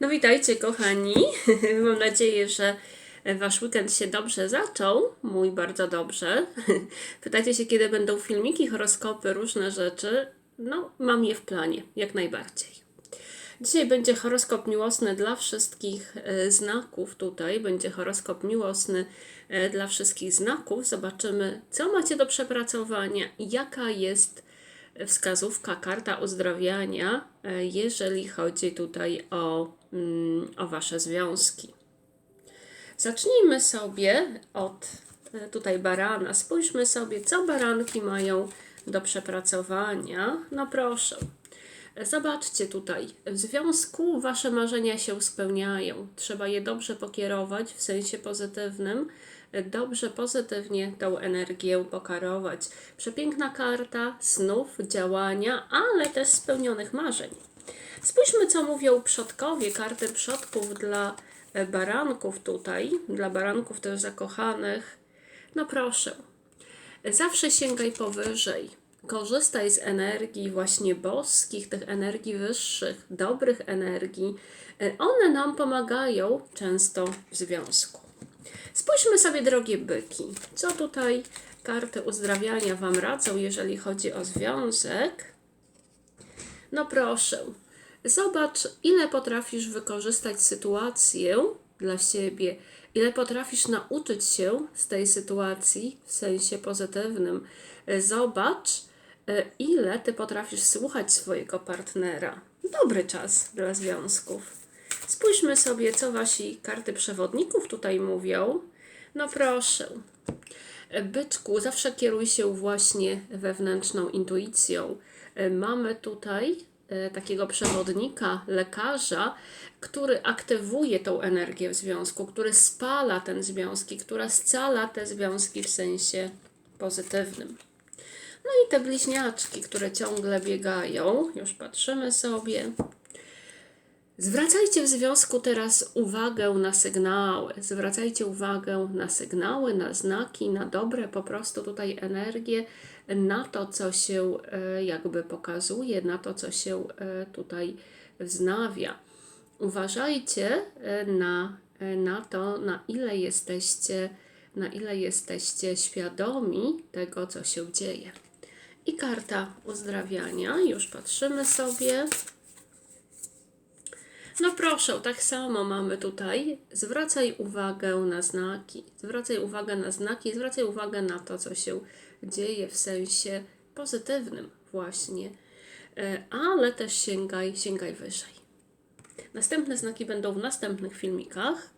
No witajcie kochani. Mam nadzieję, że wasz weekend się dobrze zaczął. Mój bardzo dobrze. Pytacie się, kiedy będą filmiki, horoskopy, różne rzeczy. No, mam je w planie, jak najbardziej. Dzisiaj będzie horoskop miłosny dla wszystkich e, znaków tutaj. Będzie horoskop miłosny e, dla wszystkich znaków. Zobaczymy, co macie do przepracowania jaka jest wskazówka, karta uzdrawiania, e, jeżeli chodzi tutaj o, mm, o Wasze związki. Zacznijmy sobie od e, tutaj barana. Spójrzmy sobie, co baranki mają do przepracowania. No proszę. Zobaczcie tutaj, w związku wasze marzenia się spełniają. Trzeba je dobrze pokierować w sensie pozytywnym, dobrze, pozytywnie tą energię pokarować. Przepiękna karta snów, działania, ale też spełnionych marzeń. Spójrzmy, co mówią przodkowie, karty przodków dla e, baranków tutaj, dla baranków też zakochanych. No proszę, zawsze sięgaj powyżej. Korzystaj z energii właśnie boskich, tych energii wyższych, dobrych energii. E, One nam pomagają często w związku. Spójrzmy sobie, drogie byki, co tutaj karty uzdrawiania Wam radzą, jeżeli chodzi o związek. No proszę, zobacz, ile potrafisz wykorzystać sytuację dla siebie, ile potrafisz nauczyć się z tej sytuacji w sensie pozytywnym. Zobacz, e, ile ty potrafisz słuchać swojego partnera. Dobry czas dla związków. Spójrzmy sobie, co wasi karty przewodników tutaj mówią. No proszę. Byczku, zawsze kieruj się właśnie wewnętrzną intuicją. Mamy tutaj e, takiego przewodnika, lekarza, który aktywuje tą energię w związku, który spala ten związki, która scala te związki w sensie pozytywnym. No i te bliźniaczki, które ciągle biegają, już patrzymy sobie. Zwracajcie w związku teraz uwagę na sygnały. Zwracajcie uwagę na sygnały, na znaki, na dobre po prostu tutaj energię, na to, co się e, jakby pokazuje, na to, co się e, tutaj wznawia. Uważajcie e, na, na to, na ile jesteście, na ile jesteście świadomi tego, co się dzieje. I karta uzdrawiania, już patrzymy sobie. No proszę, tak samo mamy tutaj. Zwracaj uwagę na znaki. Zwracaj uwagę na znaki, zwracaj uwagę na to, co się dzieje w sensie pozytywnym właśnie. E, Ale też sięgaj, sięgaj wyżej. Następne znaki będą w następnych filmikach.